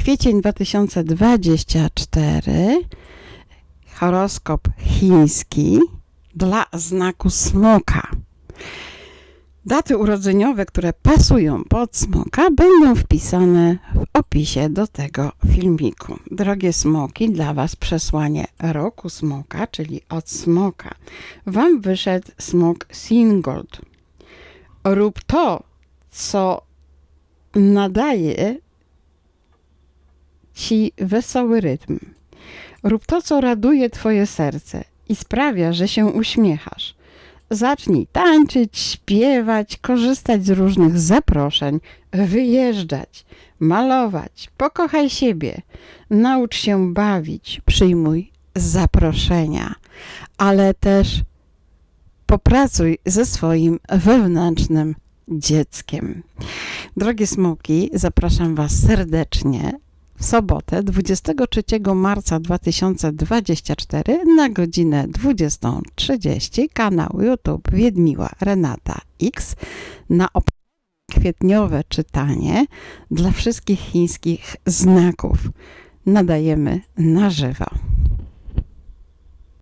Kwiecień 2024. Horoskop chiński dla znaku smoka. Daty urodzeniowe, które pasują pod smoka, będą wpisane w opisie do tego filmiku. Drogie smoki, dla Was przesłanie roku smoka, czyli od smoka. Wam wyszedł smok Singold. Rób to, co nadaje Ci wesoły rytm. Rób to, co raduje Twoje serce i sprawia, że się uśmiechasz. Zacznij tańczyć, śpiewać, korzystać z różnych zaproszeń, wyjeżdżać, malować, pokochaj siebie, naucz się bawić, przyjmuj zaproszenia, ale też popracuj ze swoim wewnętrznym dzieckiem. Drogie smoki, zapraszam Was serdecznie w sobotę 23 marca 2024 na godzinę 20.30 kanał YouTube Wiedmiła Renata X na kwietniowe czytanie dla wszystkich chińskich znaków. Nadajemy na żywo.